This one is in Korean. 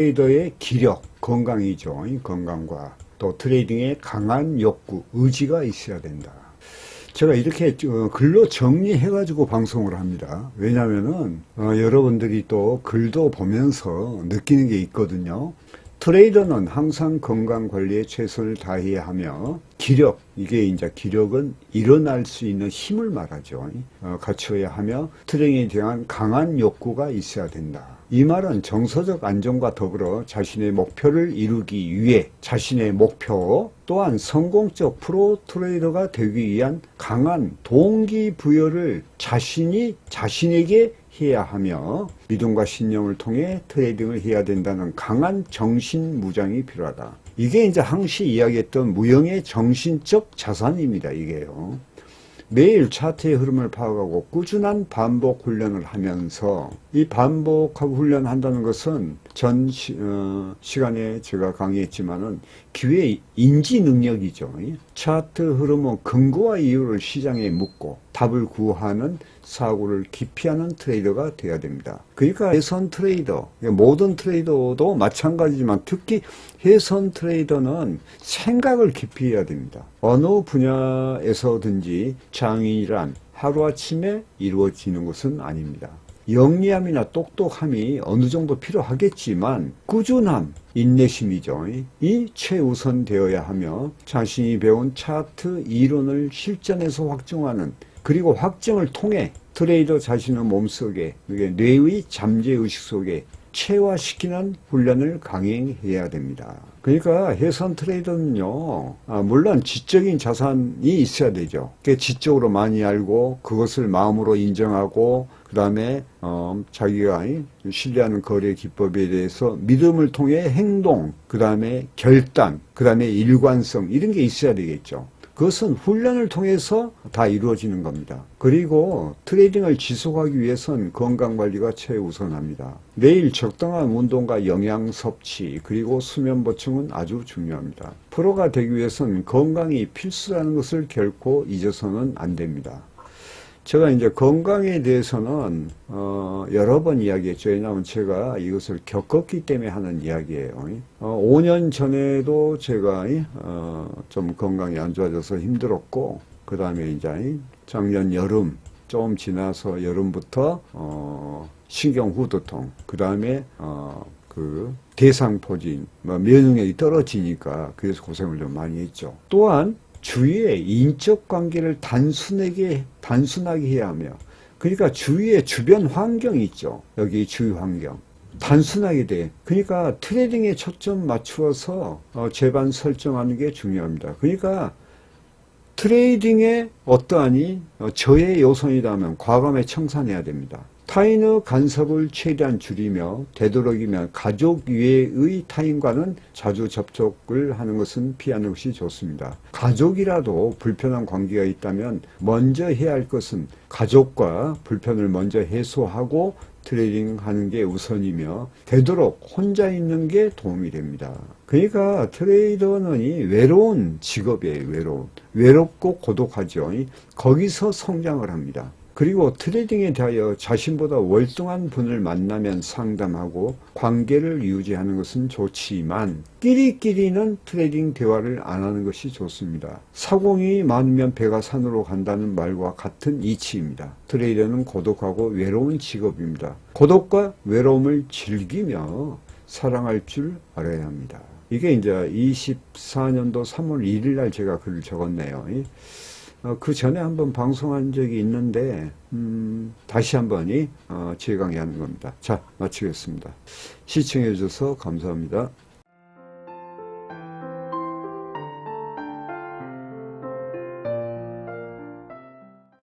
트레이더의 기력, 건강이죠. 이 건강과 또 트레이딩의 강한 욕구, 의지가 있어야 된다. 제가 이렇게 어, 글로 정리해가지고 방송을 합니다. 왜냐면은, 어, 여러분들이 또 글도 보면서 느끼는 게 있거든요. 트레이더는 항상 건강 관리에 최선을 다해야 하며, 기력, 이게 이제 기력은 일어날 수 있는 힘을 말하죠. 어, 갖추어야 하며, 트레이딩에 대한 강한 욕구가 있어야 된다. 이 말은 정서적 안정과 더불어 자신의 목표를 이루기 위해 자신의 목표 또한 성공적 프로 트레이더가 되기 위한 강한 동기부여를 자신이 자신에게 해야 하며 믿음과 신념을 통해 트레이딩을 해야 된다는 강한 정신 무장이 필요하다. 이게 이제 항시 이야기했던 무형의 정신적 자산입니다. 이게요. 매일 차트의 흐름을 파악하고 꾸준한 반복 훈련을 하면서 이 반복하고 훈련한다는 것은 전 시, 어, 시간에 제가 강의했지만은 기회 인지 능력이죠. 차트 흐름은 근거와 이유를 시장에 묻고 답을 구하는 사고를 기피하는 트레이더가 되어야 됩니다. 그러니까 해선 트레이더, 모든 트레이더도 마찬가지지만 특히 해선 트레이더는 생각을 깊이 해야 됩니다. 어느 분야에서든지 장인이란 하루아침에 이루어지는 것은 아닙니다. 영리함이나 똑똑함이 어느 정도 필요하겠지만 꾸준함, 인내심이죠. 이 최우선 되어야 하며 자신이 배운 차트 이론을 실전에서 확정하는 그리고 확정을 통해 트레이더 자신의 몸속에 뇌의 잠재의식 속에 체화시키는 훈련을 강행해야 됩니다. 그러니까 해선 트레이더는요, 아, 물론 지적인 자산이 있어야 되죠. 그 지적으로 많이 알고 그것을 마음으로 인정하고 그 다음에 어, 자기가 신뢰하는 거래 기법에 대해서 믿음을 통해 행동, 그 다음에 결단, 그 다음에 일관성 이런 게 있어야 되겠죠. 그것은 훈련을 통해서 다 이루어지는 겁니다. 그리고 트레이딩을 지속하기 위해선 건강관리가 최우선합니다. 매일 적당한 운동과 영양 섭취 그리고 수면 보충은 아주 중요합니다. 프로가 되기 위해선 건강이 필수라는 것을 결코 잊어서는 안 됩니다. 제가 이제 건강에 대해서는 어, 여러 번 이야기했죠. 왜냐하면 제가 이것을 겪었기 때문에 하는 이야기예요. 어, 5년 전에도 제가 어, 좀 건강이 안 좋아져서 힘들었고 그 다음에 이제 작년 여름 좀 지나서 여름부터 어, 신경 후두통 그 다음에 어, 그 대상포진 뭐 면역력이 떨어지니까 그래서 고생을 좀 많이 했죠. 또한 주위의 인적 관계를 단순하게 단순하게 해야 하며 그러니까 주위의 주변 환경이 있죠. 여기 주위 환경. 단순하게 돼. 그러니까 트레이딩에 초점 맞추어서 어, 재반 설정하는 게 중요합니다. 그러니까 트레이딩에 어떠하니 어, 저의 요선이라면 과감히 청산해야 됩니다. 타인의 간섭을 최대한 줄이며 되도록이면 가족 외의 타인과는 자주 접촉을 하는 것은 피하는 것이 좋습니다. 가족이라도 불편한 관계가 있다면 먼저 해야 할 것은 가족과 불편을 먼저 해소하고 트레이딩 하는 게 우선이며 되도록 혼자 있는 게 도움이 됩니다. 그러니까 트레이더는 외로운 직업이에요. 외로운. 외롭고 고독하죠. 거기서 성장을 합니다. 그리고 트레이딩에 대하여 자신보다 월등한 분을 만나면 상담하고 관계를 유지하는 것은 좋지만 끼리끼리는 트레이딩 대화를 안 하는 것이 좋습니다. 사공이 많으면 배가 산으로 간다는 말과 같은 이치입니다. 트레이더는 고독하고 외로운 직업입니다. 고독과 외로움을 즐기며 사랑할 줄 알아야 합니다. 이게 이제 24년도 3월 1일 날 제가 글을 적었네요. 어, 그 전에 한번 방송한 적이 있는데 음, 다시 한번이 어, 재강의하는 겁니다. 자 마치겠습니다. 시청해 주셔서 감사합니다.